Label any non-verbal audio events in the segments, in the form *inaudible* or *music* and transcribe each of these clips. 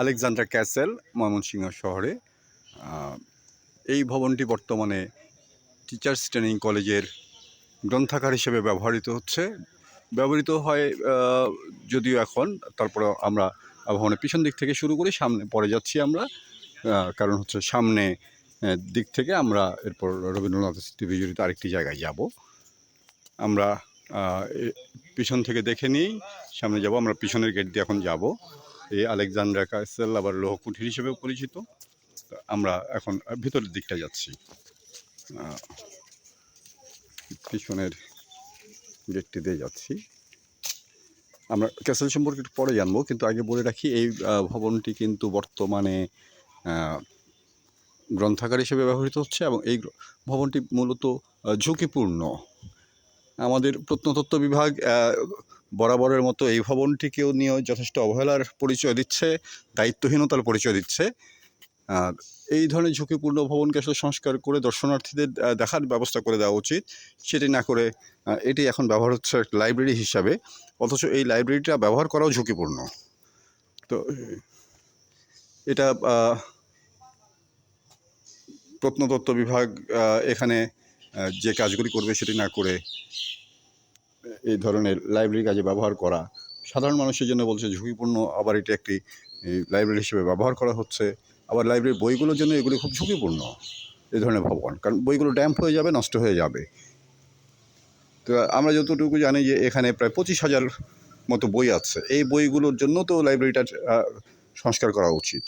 Alexander castle, Mymensingh শহরে। এই ভবনটি বর্তমানে টিচার্স ট্রেনিং কলেজের গ্রন্থাগার হিসেবে ব্যবহৃত হচ্ছে। ব্যবহৃত হয় যদিও এখন তারপরে আমরা ভবনের পিছন দিক থেকে শুরু করি সামনে, পরে যাচ্ছি আমরা। কারণ হচ্ছে সামনে দিক থেকে আমরা এরপর রবীন্দ্রনাথ স্মৃতি বিজড়িত আরেকটি জায়গায় যাব। আমরা পিছন থেকে দেখে নিই, সামনে যাব, আমরা পিছনের গেট দিয়ে এখন যাব। এই আলেকজান্ড্রা কাসেল আবার লৌহ কুঠির হিসেবেও পরিচিত। আমরা এখন ভিতরের দিকটা যাচ্ছি। পিছনের গেটটি দিয়ে যাচ্ছি। আমরা ক্যাসেল সম্পর্কে একটু পরে জানব, কিন্তু আগে বলে রাখি, এই ভবনটি কিন্তু বর্তমানে গ্রন্থাগার হিসেবে ব্যবহৃত হচ্ছে এবং এই ভবনটি মূলত ঝুঁকিপূর্ণ। আমাদের প্রত্নতত্ত্ব বিভাগ বরাবরের মতো এই ভবনটিকেও নিয়েও যথেষ্ট অবহেলার পরিচয় দিচ্ছে, দায়িত্বহীনতার পরিচয় দিচ্ছে। আর এই ধরনের ঝুঁকিপূর্ণ ভবনকে আসলে সংস্কার করে দর্শনার্থীদের দেখার ব্যবস্থা করে দেওয়া উচিত। সেটি না করে এটি এখন ব্যবহার হচ্ছে লাইব্রেরি হিসাবে, অথচ এই লাইব্রেরিটা ব্যবহার করাও ঝুঁকিপূর্ণ। তো, এটা প্রত্নতত্ত্ব বিভাগ এখানে যে কাজগুলি করবে সেটি না করে এই ধরনের লাইব্রেরি কাজে ব্যবহার করা। সাধারণ মানুষের জন্য বলছে ঝুঁকিপূর্ণ, আবার এটি একটি লাইব্রেরি হিসেবে ব্যবহার করা হচ্ছে। আবার লাইব্রেরির বইগুলোর জন্য এগুলি খুব ঝুঁকিপূর্ণ, এই ধরনের ভবন কারণ বইগুলো ড্যাম্প হয়ে যাবে, নষ্ট হয়ে যাবে। তো আমরা যতটুকু জানি যে এখানে প্রায় পঁচিশ হাজার মতো বই আছে। এই বইগুলোর জন্য তো লাইব্রেরিটা সংস্কার করা উচিত।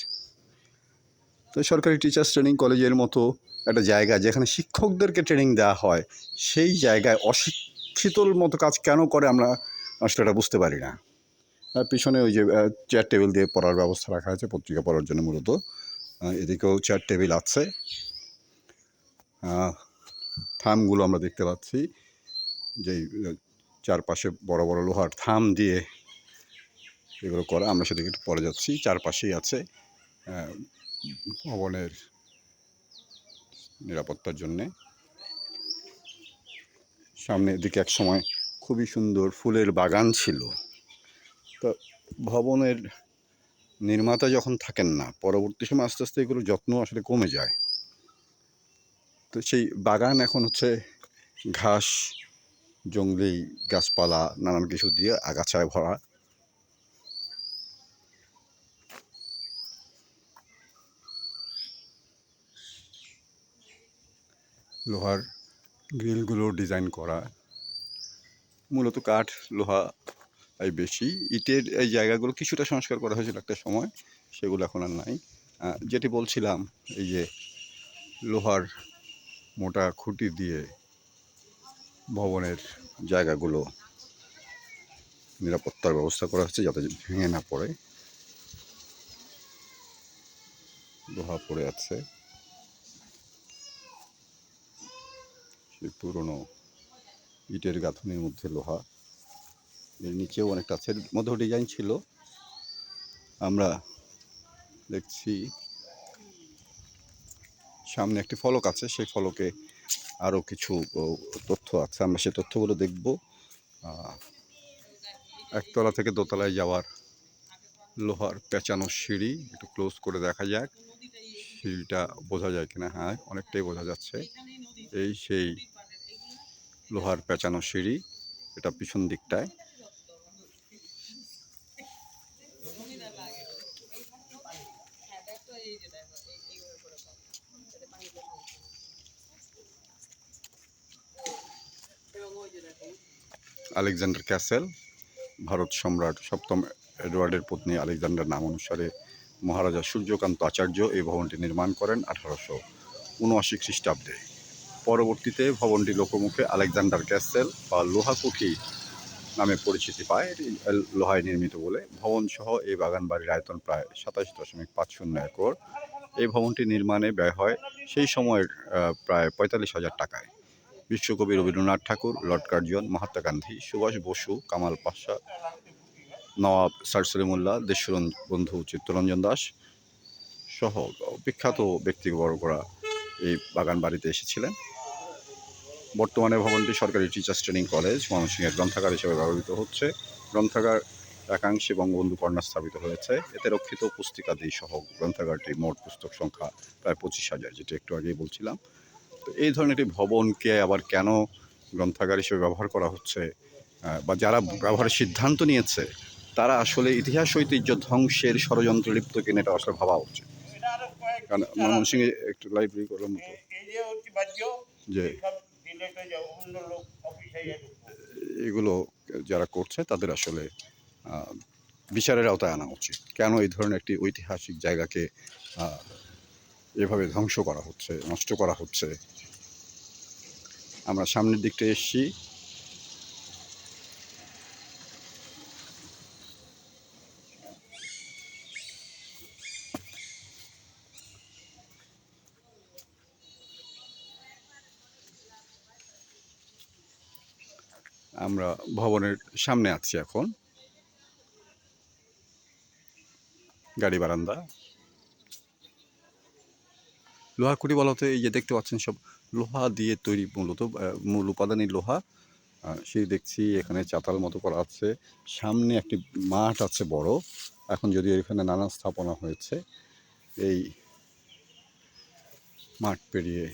তো সরকারি টিচার্স ট্রেনিং কলেজের মতো একটা জায়গা যেখানে শিক্ষকদেরকে ট্রেনিং দেওয়া হয়, সেই জায়গায় অশিক্ষিতর মতো কাজ কেন করে আমরা এটা বুঝতে পারি না। আর পিছনে ওই যে চেয়ার টেবিল দিয়ে পড়ার ব্যবস্থা রাখা আছে, পত্রিকা পড়ার জন্য মূলত। এদিকেও চেয়ার টেবিল আছে। থামগুলো আমরা দেখতে পাচ্ছি। যেই, চারপাশে বড় বড় লোহার থাম দিয়ে এগুলো করা, আমরা সেদিকে একটু পরে যাচ্ছি, চারপাশেই আছে ভবনের নিরাপত্তার জন্যে। সামনের দিকে এক সময় খুবই সুন্দর ফুলের বাগান ছিল। তো ভবনের নির্মাতা যখন থাকেন না, পরবর্তী সময় আস্তে আস্তে এগুলোর যত্ন আসলে কমে যায়। তো সেই বাগান এখন হচ্ছে ঘাস, জঙ্গলি গাছপালা, নানান কিছু দিয়ে আগাছায় ভরা। লোহার গ্রিলগুলো ডিজাইন করা। মূলত কাঠ, লোহা এই বেশি। ইটের এই জায়গাগুলো কিছুটা সংস্কার করা হয়েছিল একটা সময়, সেগুলো এখন আর নাই। যেটি বলছিলাম, এই যে লোহার মোটা খুঁটি দিয়ে ভবনের জায়গাগুলো নিরাপত্তার ব্যবস্থা করা হচ্ছে যাতে ভেঙে না পড়ে। লোহা পড়ে আছে। পুরনো ইটের গাঁথনির মধ্যে লোহা। এর নিচেও অনেকটা আছে, এর মধ্যেও ডিজাইন ছিল। আমরা দেখছি সামনে একটি ফলক আছে, সেই ফলকে আরও কিছু তথ্য আছে। আমরা সেই তথ্যগুলো দেখব। একতলা থেকে দোতলায় যাওয়ার লোহার পেঁচানো সিঁড়ি, একটু ক্লোজ করে দেখা যাক। সিঁড়িটা বোঝা যায় কিনা? হ্যাঁ অনেকটাই বোঝা যাচ্ছে। এই সেই লোহার পেঁচানো সিঁড়ি, এটা পিছন দিকটায়। আলেকজান্ডার ক্যাসেল, ভারত সম্রাট সপ্তম এডওয়ার্ডের পত্নী আলেকজান্ডার নাম অনুসারে মহারাজা সূর্যকান্ত আচার্য এই ভবনটি নির্মাণ করেন আঠারোশো উনআশি খ্রিস্টাব্দে। পরবর্তীতে ভবনটি লোকমুখে আলেকজান্ডার ক্যাসেল বা লোহাকুঠি নামে পরিচিতি পায়। লোহায় নির্মিত বলে ভবন সহ এই বাগান বাড়ির আয়তন প্রায় সাতাশ দশমিক পাঁচ শূন্য একর। এই ভবনটি নির্মাণে ব্যয় হয় সেই সময়ের প্রায় পঁয়তাল্লিশ হাজার টাকায়। বিশ্বকবি Rabindranath Thakur, Lord Curzon, Mahatma Gandhi, Subhash Bose, Kemal Pasha, Nawab sir Salimullah Deshbandhu Chittaranjan Das সহ বিখ্যাত ব্যক্তিবর্গরা এই বাগান বাড়িতে এসেছিলেন। বর্তমানে ভবনটি সরকারি টিচার্স ট্রেনিং কলেজ ময়মনসিংহের গ্রন্থাগার হিসেবে ব্যবহৃত হচ্ছে। গ্রন্থাগার একাংশে বঙ্গবন্ধু কর্নার স্থাপিত হয়েছে। এতে রক্ষিত পুস্তিকাদি সহ গ্রন্থাগারটি মোট পুস্তক সংখ্যা প্রায় পঁচিশ হাজার যেটা একটু আগেই বলছিলাম। তো এই ধরনের একটি ভবনকে আবার কেন গ্রন্থাগার হিসেবে ব্যবহার করা হচ্ছে বা যারা ব্যবহারের সিদ্ধান্ত নিয়েছে তারা আসলে ইতিহাস ঐতিহ্য ধ্বংসের ষড়যন্ত্র লিপ্ত কিনা এটা আসলে ভাবা উচিত। কারণ ময়মনসিংহে একটু লাইব্রেরি করলাম যে এগুলো যারা করছে, তাদের আসলে বিচারের আওতায় আনা উচিত। কেন এই ধরনের একটি ঐতিহাসিক জায়গাকে এভাবে ধ্বংস করা হচ্ছে, নষ্ট করা হচ্ছে? আমরা সামনের দিকটা এসছি। আমরা ভবনের সামনে আছি এখন। গাড়ি বারান্দা। লোহা কুড়ি বলতে এই যে দেখতে পাচ্ছেন সব লোহা দিয়ে তৈরি মূলত মূল উপাদানই লোহা। সেই দেখছি এখানে চাতাল মতো করা আছে। সামনে একটি মাঠ আছে বড়। এখন যদিও এখানে নানা স্থাপনা হয়েছে, এই মাঠ পেরিয়ে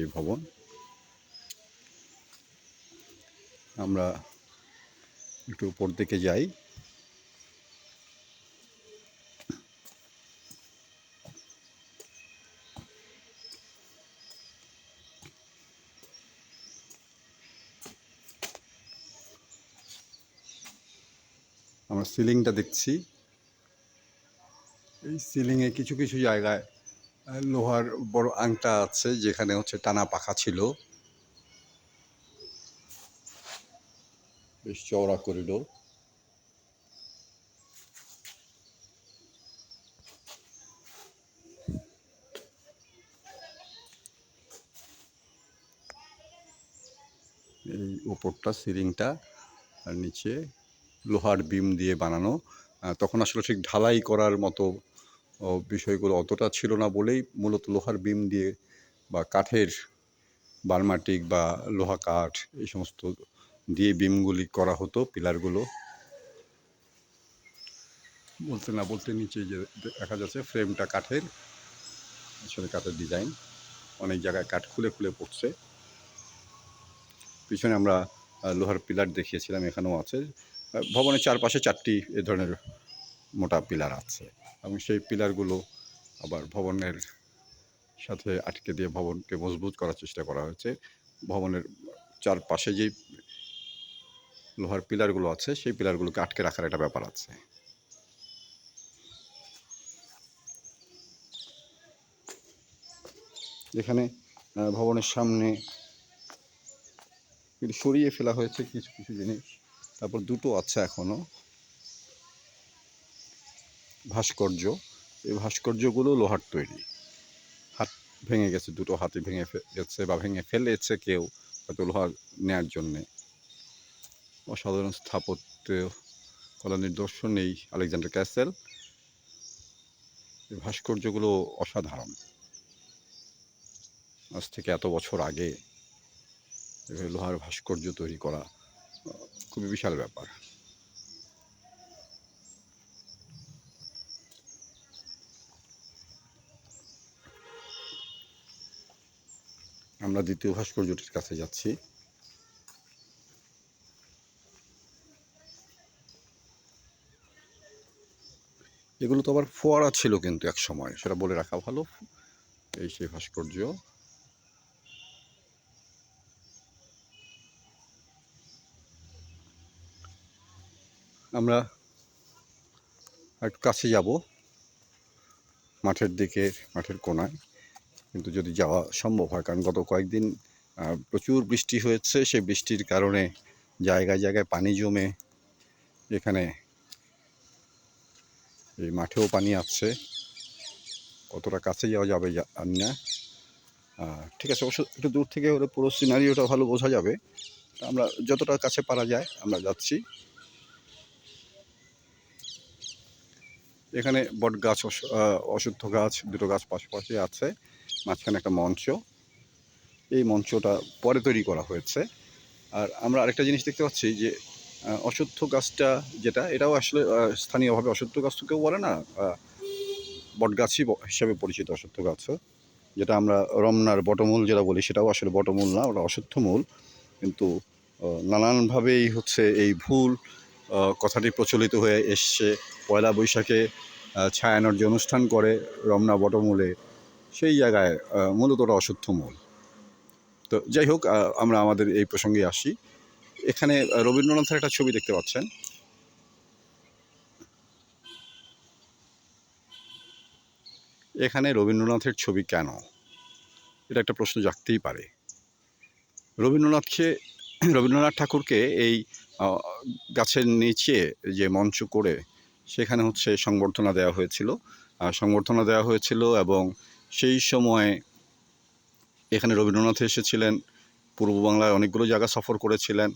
এই ভবন। আমরা একটু উপর দিকে যাই। আমরা সিলিংটা দেখছি। এই সিলিংয়ে কিছু কিছু জায়গায় লোহার বড় আংটা আছে, যেখানে হচ্ছে টানা পাখা ছিল। বেশ চওড়া করিডোর এই উপরটা সিলিংটা আর নিচে লোহার বিম দিয়ে বানানো। তখন আসলে ঠিক ঢালাই করার মতো বিষয়গুলো অতটা ছিল না বলেই মূলত লোহার বিম দিয়ে বা কাঠের বার্মাটিক বা লোহা কাঠ এই সমস্ত দিয়ে বিমগুলি করা হতো, পিলারগুলো। বলতে না বলতে নিচে যে দেখা যাচ্ছে ফ্রেমটা কাঠের, আসলে কাঠের ডিজাইন। অনেক জায়গায় কাঠ খুলে খুলে পড়ছে। পিছনে আমরা লোহার পিলার দেখিয়েছিলাম, এখানেও আছে। ভবনের চারপাশে চারটি এ ধরনের মোটা পিলার আছে। এবং সেই পিলারগুলো আবার ভবনের সাথে আটকে দিয়ে ভবনকে মজবুত করার চেষ্টা করা হয়েছে। ভবনের চারপাশে যেই লোহার পিলারগুলো আছে, সেই পিলারগুলোকে আটকে রাখার একটা ব্যাপার আছে। এখানে ভবনের সামনে সরিয়ে ফেলা হয়েছে কিছু কিছু জিনিস। তারপর দুটো আছে এখনও। ভাস্কর্য। এই ভাস্কর্যগুলো লোহার তৈরি। হাত ভেঙে গেছে, দুটো হাতে ভেঙে গেছে বা ভেঙে ফেলেছে কেউ, হয়তো লোহা নেয়ার জন্যে। অসাধারণ স্থাপত্য কলা নিদর্শন এই আলেকজান্ডার ক্যাসেল। ভাস্কর্যগুলো অসাধারণ। আজ থেকে এত বছর আগে লোহার ভাস্কর্য তৈরি করা, খুবই বিশাল ব্যাপার। আমরা দ্বিতীয় ভাস্কর্যটির কাছে যাচ্ছি। এগুলো তো আবার ফোয়ারা ছিল কিন্তু এক সময়। সেটা বলে রাখা ভালো। এই সেই ভাস্কর্য। আমরা একটু কাছে যাব। মাঠের দিকে, মাঠের কোনায়। কিন্তু যদি যাওয়া সম্ভব হয়, কারণ গত কয়েকদিন প্রচুর বৃষ্টি হয়েছে। সেই বৃষ্টির কারণে জায়গায় জায়গায় পানি জমে এখানে এই মাঠেও পানি আসছে কতটা কাছে যাওয়া যাবে জানি না। ঠিক আছে অবশ্য একটু দূর থেকে হলে পুরো সিনারিওটা ভালো বোঝা যাবে। আমরা যতটা কাছে পারা যায় আমরা যাচ্ছি। এখানে বট গাছ আহ, গাছ দুটো গাছ পাশাপাশি আছে। মাঝখানে একটা মঞ্চ। এই মঞ্চটা পরে তৈরি করা হয়েছে। আর আমরা আরেকটা জিনিস দেখতে পাচ্ছি যে অশ্বত্থ গাছটা যেটা, এটাও আসলে স্থানীয়ভাবে অশ্বত্থ গাছ তো কেউ বলে না বটগাছই হিসেবে পরিচিত অশ্বত্থ গাছ, যেটা আমরা রমনার বটমূল যেটা বলি, সেটাও আসলে বটমূল না, ওটা অশ্বত্থ মূল। কিন্তু নানানভাবেই হচ্ছে এই ভুল কথাটি প্রচলিত হয়ে এসছে। পয়লা বৈশাখে ছায়ানোর যে অনুষ্ঠান করে রমনা বটমূলে, সেই জায়গায় মূলত ওটা অশুদ্ধ মূল। তো যাই হোক আমরা আমাদের এই প্রসঙ্গে আসি। এখানে রবীন্দ্রনাথের একটা ছবি দেখতে পাচ্ছেন। এখানে রবীন্দ্রনাথের ছবি কেন? এটা একটা প্রশ্ন জাগতেই পারে। রবীন্দ্রনাথকে, *clears throat* রবীন্দ্রনাথ ঠাকুরকে এই গাছের নিচে যে মঞ্চ করে সেখানে হচ্ছে সংবর্ধনা দেওয়া হয়েছিল। সংবর্ধনা দেওয়া হয়েছিল এবং সেই সময়ে এখানে রবীন্দ্রনাথ এসেছিলেন, পূর্ব বাংলায় অনেকগুলো জায়গা সফর করেছিলেন।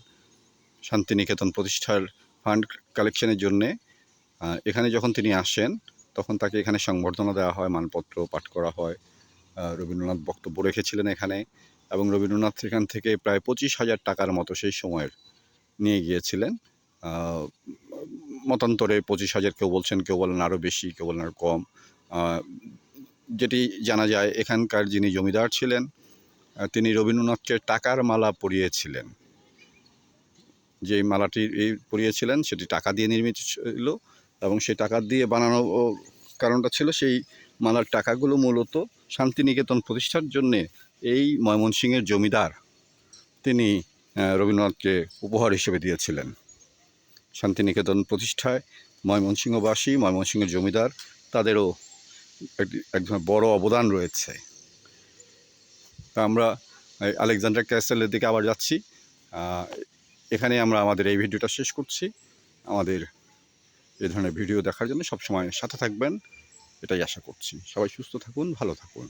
শান্তিনিকেতন প্রতিষ্ঠার ফান্ড কালেকশনের জন্যে এখানে যখন তিনি আসেন, তখন তাকে এখানে সংবর্ধনা দেওয়া হয়, মানপত্র পাঠ করা হয়। রবীন্দ্রনাথ বক্তব্য রেখেছিলেন এখানে এবং রবীন্দ্রনাথ এখান থেকে প্রায় পঁচিশ হাজার টাকার মতো সেই সময়ের নিয়ে গিয়েছিলেন। মতান্তরে পঁচিশ হাজার কেউ বলছেন, কেউ বলেন আরও বেশি, কেউ বলেন আরও কম। যেটি জানা যায়, এখানকার যিনি জমিদার ছিলেন তিনি রবীন্দ্রনাথকে টাকার মালা পরিয়েছিলেন। যে মালাটি পরিয়েছিলেন, সেটি টাকা দিয়ে নির্মিত ছিল এবং সেই টাকা দিয়ে বানানো কারণটা ছিল সেই মালার টাকাগুলো মূলত শান্তিনিকেতন প্রতিষ্ঠার জন্যে এই ময়মনসিংহের জমিদার তিনি রবীন্দ্রনাথকে উপহার হিসেবে দিয়েছিলেন। শান্তিনিকেতন প্রতিষ্ঠায় ময়মনসিংহবাসী, ময়মনসিংহের জমিদার, তাদেরও একটি এক ধরনের বড় অবদান রয়েছে। তা আমরা আলেকজান্ডার ক্যাসেলের দিকে আবার যাচ্ছি। এখানে আমরা আমাদের এই ভিডিওটা শেষ করছি। আমাদের এ ধরনের ভিডিও দেখার জন্য সবসময় সাথে থাকবেন, এটাই আশা করছি। সবাই সুস্থ থাকুন, ভালো থাকুন।